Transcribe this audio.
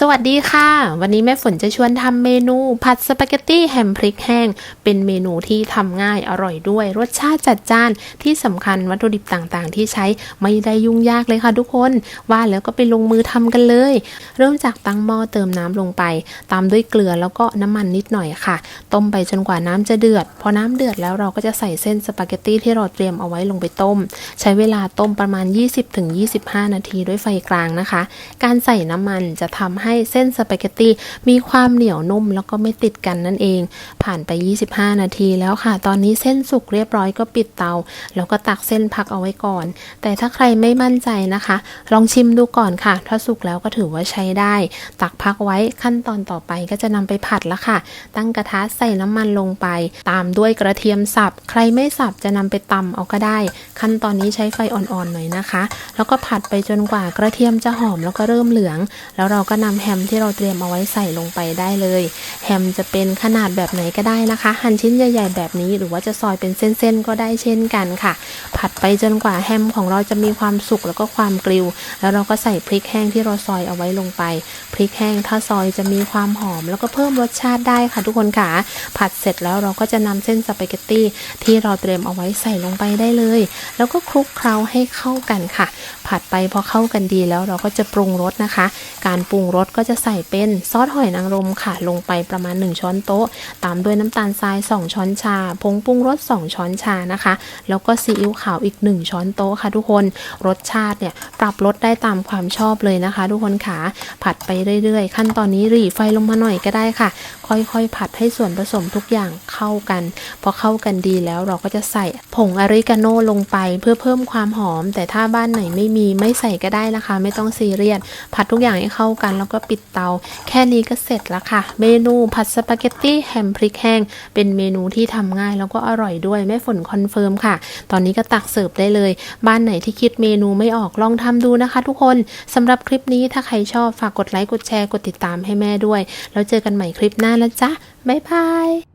สวัสดีค่ะ วันนี้แม่ฝนจะชวนทำเมนูผัดสปาเกตตี้แฮมพริกแห้ง เป็นเมนูที่ทำง่ายอร่อยด้วย รสชาติจัดจ้านที่สำคัญวัตถุดิบต่างๆ ที่ใช้ไม่ได้ยุ่งยากเลยค่ะทุกคน ว่าแล้วก็ไปลงมือทำกันเลย เริ่มจากตั้งหม้อเติมน้ำลงไป ตามด้วยเกลือแล้วก็น้ำมันนิดหน่อยค่ะ ต้มไปจนกว่าน้ำจะเดือด พอน้ำเดือดแล้วเราก็จะใส่เส้นสปาเกตตี้ที่เราเตรียมเอาไว้ลงไปต้ม ใช้เวลาต้มประมาณ 20-25 นาทีด้วยไฟกลางนะคะ การใส่น้ำมันจะทำให้เส้นสปาเกตตี้มีความเหนียวนุ่มแล้วก็ไม่ติดกันนั่นเอง ผ่านไป 25 นาทีแล้วค่ะ ตอนนี้เส้นสุกเรียบร้อยก็ปิดเตา แล้วก็ตักเส้นพักเอาไว้ก่อน แต่ถ้าใครไม่มั่นใจนะคะ ลองชิมดูก่อนค่ะ ถ้าสุกแล้วก็ถือว่าใช้ได้ ตักพักไว้ขั้นตอนต่อไปก็จะนำไปผัดแล้วค่ะ ตั้งกระทะใส่น้ำมันลงไป ตามด้วยกระเทียมสับ ใครไม่สับจะนำไปตำเอาก็ได้ ขั้นตอนนี้ใช้ไฟอ่อนๆหน่อยนะคะ แล้วก็ผัดไปจนกว่ากระเทียมจะหอมแล้วก็เริ่มเหลือง แล้วเราก็นำแฮมที่เราเตรียมเอาไว้ใส่ลงไปได้เลย แฮมจะเป็นขนาดแบบไหนก็ได้นะคะ หั่นชิ้นใหญ่ ๆ แบบนี้ หรือว่าจะซอยเป็นเส้นๆก็ได้เช่นกันค่ะ ผัดไปจนกว่าแฮมของเราจะมีความสุกแล้วก็ความกริวแล้วเราก็ใส่พริกแห้งที่เราซอยเอาไว้ลงไป พริกแห้งถ้าซอยจะมีความหอม แล้วก็เพิ่มรสชาติได้ค่ะทุกคนค่ะ ผัดเสร็จแล้วเราก็จะนำเส้นสปาเกตตี้ที่เราเตรียมเอาไว้ใส่ลงไปได้เลย แล้วก็คลุกเคล้าให้เข้ากันค่ะ ผัดไปพอเข้ากันดีแล้วเราก็จะปรุงรสนะคะ การปรุงรสก็จะใส่เป็นซอสหอยนางรมค่ะ ลงไปประมาณ 1 ช้อนโต๊ะ ตามด้วยน้ำตาลทราย 2 ช้อนชา ผงปรุงรส 2 ช้อนชานะคะ แล้วก็ซีอิ๊วขาวอีก 1 ช้อนโต๊ะค่ะทุกคน รสชาติเนี่ยปรับลดได้ตามความชอบเลยนะคะ ทุกคนค่ะ ผัดไปเรื่อยๆ ขั้นตอนนี้หรี่ไฟลงมาหน่อยก็ได้ค่ะ ค่อยๆ ผัดให้ส่วนผสมทุกอย่างเข้ากัน พอเข้ากันดีแล้วเราก็จะใส่ผงอาริกาโน่ลงไปเพื่อเพิ่มความหอม แต่ถ้าบ้านไหนไม่มีไม่ใส่ก็ได้นะคะ ไม่ต้องซีเรียสผัดทุกอย่างให้เข้ากันแล้วก็ก็ปิดเตา แค่นี้ก็เสร็จแล้วค่ะ เมนูผัดสปาเกตตี้แฮมพริกแห้ง เป็นเมนูที่ทำง่ายแล้วก็อร่อยด้วยแม่ฝนคอนเฟิร์มค่ะ ตอนนี้ก็ตักเสิร์ฟได้เลย บ้านไหนที่คิดเมนูไม่ออกลองทำดูนะคะ ทุกคนสำหรับคลิปนี้ถ้าใครชอบฝากกดไลค์กดแชร์กดติดตามให้แม่ด้วย แล้วเจอกันใหม่คลิปหน้านะจ๊ะบ๊ายบาย